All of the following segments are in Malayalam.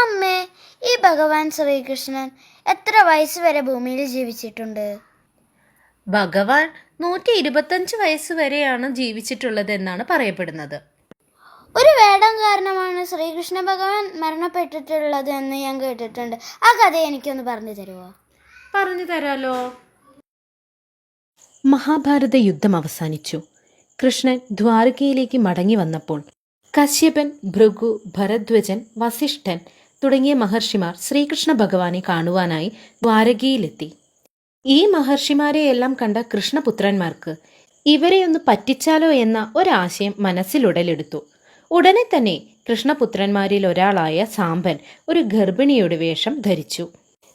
അമ്മേ ഈ ഭഗവാൻ ശ്രീകൃഷ്ണൻ എത്ര വയസ്സ് വരെ ഭൂമിയിൽ ജീവിച്ചിട്ടുണ്ട്? ഭഗവാൻ നൂറ്റി ഇരുപത്തഞ്ച് വയസ്സ് വരെയാണ് ജീവിച്ചിട്ടുള്ളത് എന്നാണ് പറയപ്പെടുന്നത്. ഒരു വേടം കാരണമാണ് ശ്രീകൃഷ്ണ ഭഗവാൻ മരണപ്പെട്ടിട്ടുള്ളത് എന്ന് ഞാൻ കേട്ടിട്ടുണ്ട്. ആ കഥ എനിക്കൊന്ന് പറഞ്ഞു തരുമോ പറഞ്ഞു തരാലോ. മഹാഭാരത യുദ്ധം അവസാനിച്ചു. കൃഷ്ണൻ ദ്വാരകയിലേക്ക് മടങ്ങി വന്നപ്പോൾ കശ്യപൻ ഭൃഗു ഭരദ്വജൻ വസിഷ്ഠൻ തുടങ്ങിയ മഹർഷിമാർ ശ്രീകൃഷ്ണ ഭഗവാനെ കാണുവാനായി ദ്വാരകയിലെത്തി. ഈ മഹർഷിമാരെ എല്ലാം കണ്ട കൃഷ്ണപുത്രന്മാർക്ക് ഇവരെ ഒന്ന് പറ്റിച്ചാലോ എന്ന ഒരാശയം മനസ്സിലുടലെടുത്തു. ഉടനെ തന്നെ കൃഷ്ണപുത്രന്മാരിൽ ഒരാളായ സാമ്പൻ ഒരു ഗർഭിണിയുടെ വേഷം ധരിച്ചു.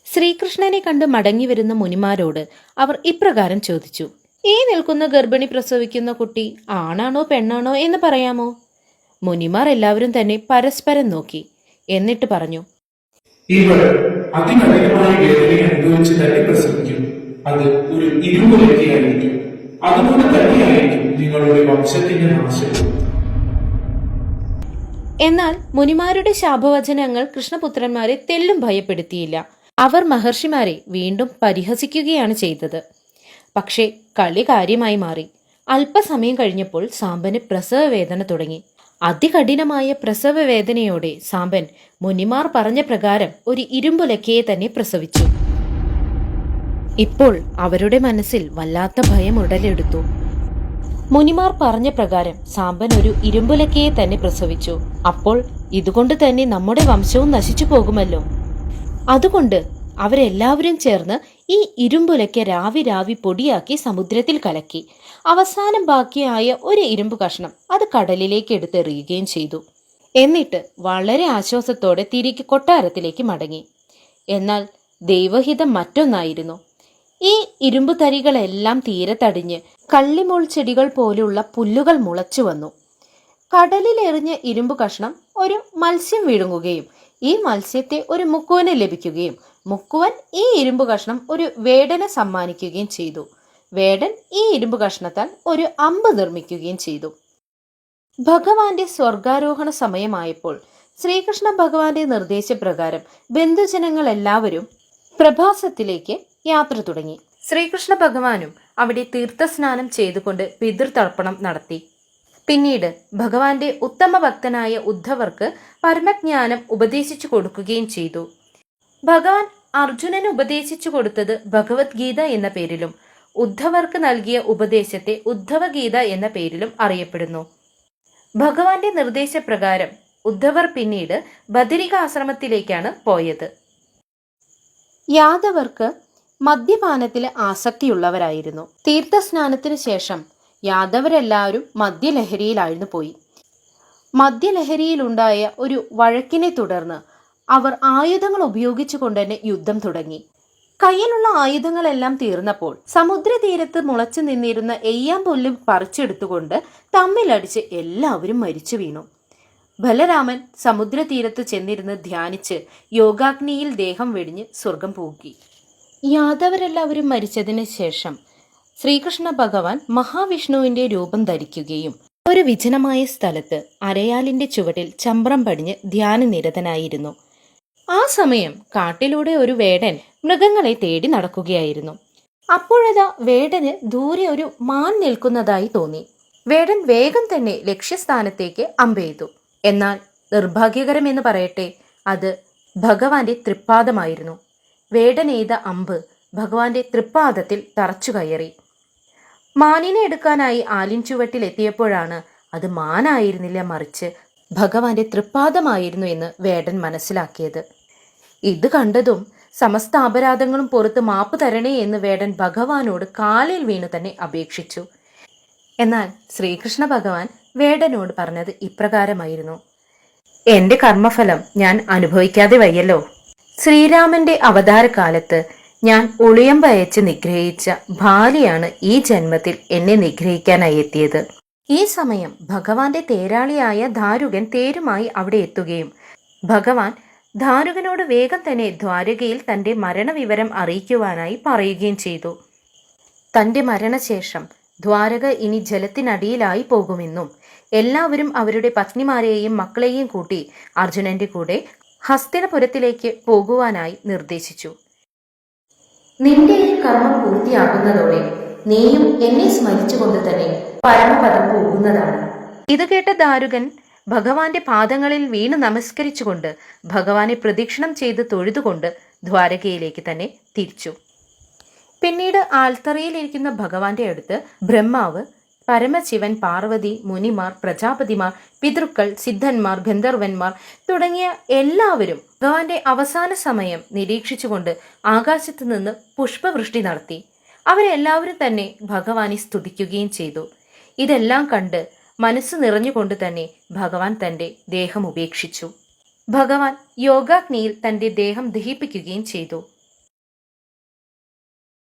ശ്രീകൃഷ്ണനെ കണ്ട് മടങ്ങി വരുന്ന മുനിമാരോട് അവർ ഇപ്രകാരം ചോദിച്ചു ഈ നിൽക്കുന്ന ഗർഭിണി പ്രസവിക്കുന്ന കുട്ടി ആണാണോ പെണ്ണാണോ എന്ന് പറയാമോ? മുനിമാർ എല്ലാവരും തന്നെ പരസ്പരം നോക്കി. എന്നിട്ട് പറഞ്ഞു ഇവർ അതികഠിനമായ വേദനയെ അനുഭവിച്ച് തന്നെ പ്രസംഗിക്കും അത് ഒരു ഇരുമുലയ്ക്കായിരിക്കും അതുകൊണ്ട് തന്നെയായിരിക്കും നിങ്ങളുടെ വംശത്തിന്റെ നാശം എന്നാൽ മുനിമാരുടെ ശാപവചനങ്ങൾ കൃഷ്ണപുത്രന്മാരെ തെല്ലും ഭയപ്പെടുത്തിയില്ല. അവർ മഹർഷിമാരെ വീണ്ടും പരിഹസിക്കുകയാണ് ചെയ്തത്. പക്ഷേ കളി കാര്യമായി മാറി. അല്പസമയം കഴിഞ്ഞപ്പോൾ സാമ്പന് പ്രസവ വേദന തുടങ്ങി. അതികഠിനമായ പ്രസവ വേദനയോടെ സാമ്പൻ മുനിമാർ പറഞ്ഞ പ്രകാരം ഒരു ഇരുമ്പുലക്കയെ തന്നെ പ്രസവിച്ചു. ഇപ്പോൾ അവരുടെ മനസ്സിൽ വല്ലാത്ത ഭയം ഉടലെടുത്തു. മുനിമാർ പറഞ്ഞ പ്രകാരം സാമ്പൻ ഒരു ഇരുമ്പുലക്കയെ തന്നെ പ്രസവിച്ചു. അപ്പോൾ ഇതുകൊണ്ട് തന്നെ നമ്മുടെ വംശവും നശിച്ചു പോകുമല്ലോ. അതുകൊണ്ട് അവരെല്ലാവരും ചേർന്ന് ഈ ഇരുമ്പുലയ്ക്ക് രാവി രാവി പൊടിയാക്കി സമുദ്രത്തിൽ കലക്കി. അവസാനം ബാക്കിയായ ഒരു ഇരുമ്പ് കഷ്ണം അത് കടലിലേക്ക് എടുത്തെറിയുകയും ചെയ്തു. എന്നിട്ട് വളരെ ആശ്വാസത്തോടെ തിരികെ കൊട്ടാരത്തിലേക്ക് മടങ്ങി. എന്നാൽ ദൈവഹിതം മറ്റൊന്നായിരുന്നു. ഈ ഇരുമ്പ് തരികളെല്ലാം തീരത്തടിഞ്ഞ് കള്ളിമുൾ ചെടികൾ പോലുള്ള പുല്ലുകൾ മുളച്ചു വന്നു. കടലിലെറിഞ്ഞ ഇരുമ്പ് കഷ്ണം ഒരു മത്സ്യം വിഴുങ്ങുകയും ഈ മത്സ്യത്തെ ഒരു മുക്കുവന് ലഭിക്കുകയും മുക്കുവൻ ഈ ഇരുമ്പ് കഷ്ണം ഒരു വേടനെ സമ്മാനിക്കുകയും ചെയ്തു. വേടൻ ഈ ഇരുമ്പ് കഷ്ണത്താൽ ഒരു അമ്പ് നിർമ്മിക്കുകയും ചെയ്തു. ഭഗവാന്റെ സ്വർഗാരോഹണ സമയമായപ്പോൾ ശ്രീകൃഷ്ണ ഭഗവാന്റെ നിർദ്ദേശപ്രകാരം ബന്ധുജനങ്ങൾ എല്ലാവരും പ്രഭാസത്തിലേക്ക് യാത്ര തുടങ്ങി. ശ്രീകൃഷ്ണ ഭഗവാനും അവിടെ തീർത്ഥസ്നാനം ചെയ്തുകൊണ്ട് പിതൃതർപ്പണം നടത്തി. പിന്നീട് ഭഗവാന്റെ ഉത്തമ ഭക്തനായ ഉദ്ധവർക്ക് പരമജ്ഞാനം ഉപദേശിച്ചു കൊടുക്കുകയും ചെയ്തു. ഭഗവാൻ അർജുനന് ഉപദേശിച്ചു കൊടുത്തത് ഭഗവത്ഗീത എന്ന പേരിലും ഉദ്ധവർക്ക് നൽകിയ ഉപദേശത്തെ ഉദ്ധവഗീത എന്ന പേരിലും അറിയപ്പെടുന്നു. ഭഗവാന്റെ നിർദ്ദേശപ്രകാരം ഉദ്ധവർ പിന്നീട് ബദരികാശ്രമത്തിലേക്കാണ് പോയത്. യാദവർക്ക് മദ്യപാനത്തിൽ ആസക്തിയുള്ളവരായിരുന്നു. തീർത്ഥസ്നാനത്തിനു ശേഷം യാദവരെല്ലാവരും മദ്യലഹരിയിലായിരുന്നു പോയി. മദ്യലഹരിയിലുണ്ടായ ഒരു വഴക്കിനെ തുടർന്ന് അവർ ആയുധങ്ങൾ ഉപയോഗിച്ചുകൊണ്ട് തന്നെ യുദ്ധം തുടങ്ങി. കയ്യിലുള്ള ആയുധങ്ങളെല്ലാം തീർന്നപ്പോൾ സമുദ്രതീരത്ത് മുളച്ചു നിന്നിരുന്ന എയ്യാമ്പുല്ല് പറിച്ചെടുത്തുകൊണ്ട് തമ്മിലടിച്ച് എല്ലാവരും മരിച്ചു വീണു. ബലരാമൻ സമുദ്രതീരത്ത് ചെന്നിരുന്ന് ധ്യാനിച്ച് യോഗാഗ്നിയിൽ ദേഹം വെടിഞ്ഞ് സ്വർഗം പോകി യാദവരെല്ലാവരും മരിച്ചതിന് ശേഷം ശ്രീകൃഷ്ണ ഭഗവാൻ മഹാവിഷ്ണുവിന്റെ രൂപം ധരിക്കുകയും ഒരു വിജനമായ സ്ഥലത്ത് അരയാലിന്റെ ചുവട്ടിൽ ചമ്പ്രം പടിഞ്ഞ് ധ്യാനനിരതനായിരുന്നു. ആ സമയം കാട്ടിലൂടെ ഒരു വേടൻ മൃഗങ്ങളെ തേടി നടക്കുകയായിരുന്നു. അപ്പോഴതാ വേടന് ദൂരെ ഒരു മാൻ നിൽക്കുന്നതായി തോന്നി. വേടൻ വേഗം തന്നെ ലക്ഷ്യസ്ഥാനത്തേക്ക് അമ്പെയ്തു. എന്നാൽ നിർഭാഗ്യകരമെന്ന് പറയട്ടെ അത് ഭഗവാന്റെ തൃപ്പാദമായിരുന്നു. വേടൻ എയ്ത അമ്പ് ഭഗവാന്റെ തൃപ്പാദത്തിൽ തറച്ചു കയറി. മാനിനെ എടുക്കാനായി ആലിൻ ചുവട്ടിൽ എത്തിയപ്പോഴാണ് അത് മാനായിരുന്നില്ല മറിച്ച് ഭഗവാന്റെ തൃപ്പാദമായിരുന്നു എന്ന് വേടൻ മനസ്സിലാക്കിയത്. ഇത് കണ്ടതും സമസ്ത അപരാധങ്ങളും പുറത്ത് മാപ്പ് തരണേ എന്ന് വേടൻ ഭഗവാനോട് കാലിൽ വീണു തന്നെ അപേക്ഷിച്ചു. എന്നാൽ ശ്രീകൃഷ്ണ ഭഗവാൻ വേടനോട് പറഞ്ഞത് ഇപ്രകാരമായിരുന്നു. എന്റെ കർമ്മഫലം ഞാൻ അനുഭവിക്കാതെ വയ്യല്ലോ. ശ്രീരാമന്റെ അവതാരകാലത്ത് ഞാൻ ഒളിയമ്പയച്ച് നിഗ്രഹിച്ച ഭാര്യയാണ് ഈ ജന്മത്തിൽ എന്നെ നിഗ്രഹിക്കാനായി എത്തിയത്. ഈ സമയം ഭഗവാന്റെ തേരാളിയായ ധാരുകൻ തേരുമായി അവിടെ എത്തുകയും ഭഗവാൻ ധാരുകനോട് വേഗം തന്നെ ദ്വാരകയിൽ തന്റെ മരണവിവരം അറിയിക്കുവാനായി പറയുകയും ചെയ്തു. തന്റെ മരണശേഷം ദ്വാരക ഇനി ജലത്തിനടിയിലായി പോകുമെന്നും എല്ലാവരും അവരുടെ പത്നിമാരെയും മക്കളെയും കൂട്ടി അർജുനന്റെ കൂടെ ഹസ്തിനപുരത്തിലേക്ക് പോകുവാനായി നിർദ്ദേശിച്ചു. നിന്റെ ഈ കർമ്മം പൂർത്തിയാകുന്നതോടെ നീയും എന്നെ സ്മരിച്ചുകൊണ്ട് തന്നെ പരമപദം പോകുന്നതാണ്. ഇത് കേട്ട ദാരുകൻ ഭഗവാന്റെ പാദങ്ങളിൽ വീണ് നമസ്കരിച്ചുകൊണ്ട് ഭഗവാനെ പ്രദക്ഷിണം ചെയ്ത് തൊഴുതുകൊണ്ട് ദ്വാരകയിലേക്ക് തന്നെ തിരിച്ചു. പിന്നീട് ആൽത്തറയിലിരിക്കുന്ന ഭഗവാന്റെ അടുത്ത് ബ്രഹ്മാവ് പരമശിവൻ പാർവതി മുനിമാർ പ്രജാപതിമാർ പിതൃക്കൾ സിദ്ധന്മാർ ഗന്ധർവന്മാർ തുടങ്ങിയ എല്ലാവരും ഭഗവാന്റെ അവസാന സമയം നിരീക്ഷിച്ചുകൊണ്ട് ആകാശത്ത് നിന്ന് പുഷ്പവൃഷ്ടി നടത്തി. അവരെല്ലാവരും തന്നെ ഭഗവാനെ സ്തുതിക്കുകയും ചെയ്തു. ഇതെല്ലാം കണ്ട് മനസ്സ് നിറഞ്ഞുകൊണ്ട് തന്നെ ഭഗവാൻ തന്റെ ദേഹം ഉപേക്ഷിച്ചു. ഭഗവാൻ യോഗാഗ്നിയിൽ തന്റെ ദേഹം ദഹിപ്പിക്കുകയും ചെയ്തു.